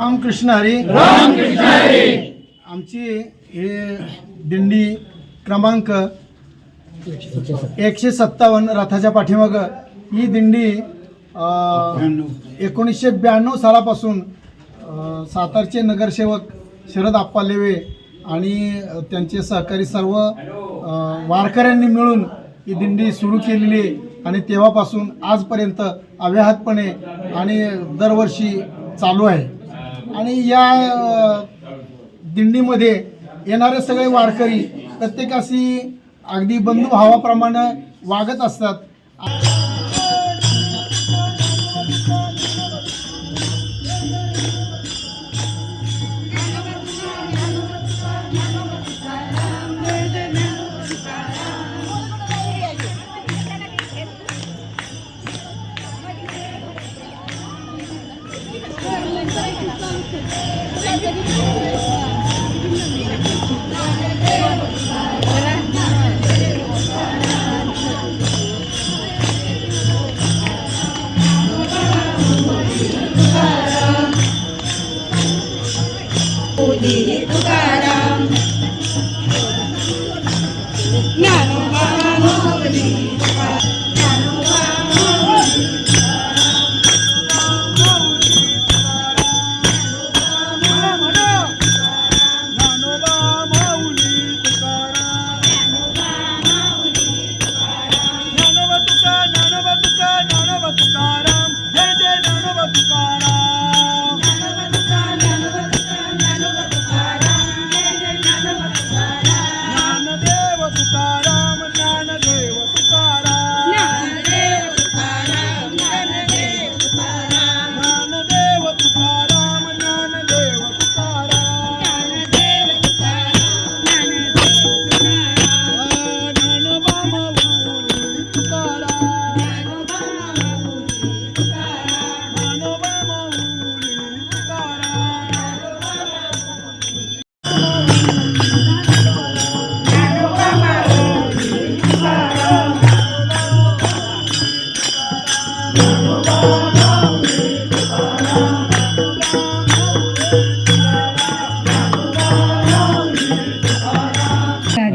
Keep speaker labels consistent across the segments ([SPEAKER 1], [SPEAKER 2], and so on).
[SPEAKER 1] रामकृष्ण हरी. आमची हे दिंडी क्रमांक एकशे सत्तावन्न रथाच्या पाठीमाग. ही दिंडी एकोणीसशे ब्याण्णव सालापासून सातारचे नगरसेवक शरद आप्पा लेवे आणि त्यांचे सहकारी सर्व वारकऱ्यांनी मिळून ही दिंडी सुरू केलेली आहे. आणि तेव्हापासून आजपर्यंत अव्याहतपणे आणि दरवर्षी चालू आहे. आणि या दिंडीमध्ये येणारे सगळे वारकरी प्रत्येकाशी अगदी बंधुभावाप्रमाणे वागत असतात.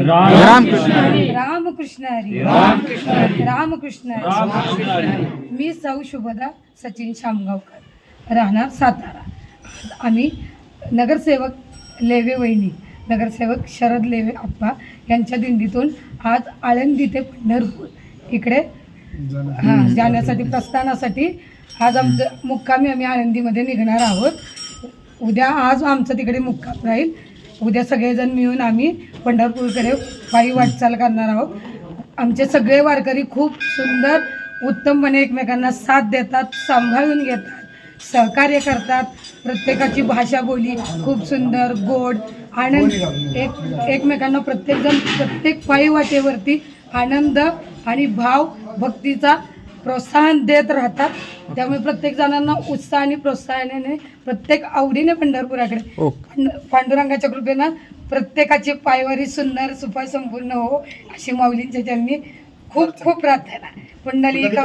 [SPEAKER 2] रामकृष्ण रामकृष्ण हरी. रामकृष्ण हरी. मी सौ शुभदा सचिन शामगावकर. राहणार सातारा. आम्ही नगरसेवक लेवे वहिनी नगरसेवक शरद लेवे आप्पा यांच्या दिंडीतून आज आळंदी ते पंढरपूर. इकडे हां जाण्यासाठी प्रस्थानासाठी आज आमचं मुक्कामी आम्ही आळंदीमध्ये निघणार आहोत. उद्या आज आमचं तिकडे मुक्काम राहील. उद्या सगळेजण मिळून आम्ही पंढरपूरकडे पायी वाटचाल करणार आहोत. आमचे सगळे वारकरी खूप सुंदर उत्तमपणे एकमेकांना साथ देतात सांभाळून घेतात सहकार्य करतात. प्रत्येकाची भाषा बोली खूप सुंदर गोड आनंद. एक एकमेकांना प्रत्येकजण प्रत्येक पायी वाटेवरती आनंद आणि भाव भक्तीचा प्रोत्साहन देत राहतात. त्यामुळे प्रत्येक जणांना उत्साह आणि प्रोत्साहनाने प्रत्येक आवडीने पंढरपुराकडे. पांड- पांडुरंगाच्या कृपेनं प्रत्येकाची पायवारी सुंदर सुफळ संपूर्ण हो अशी माऊलींच्या त्यांनी खूप खूप प्रार्थना. पुंडली श्री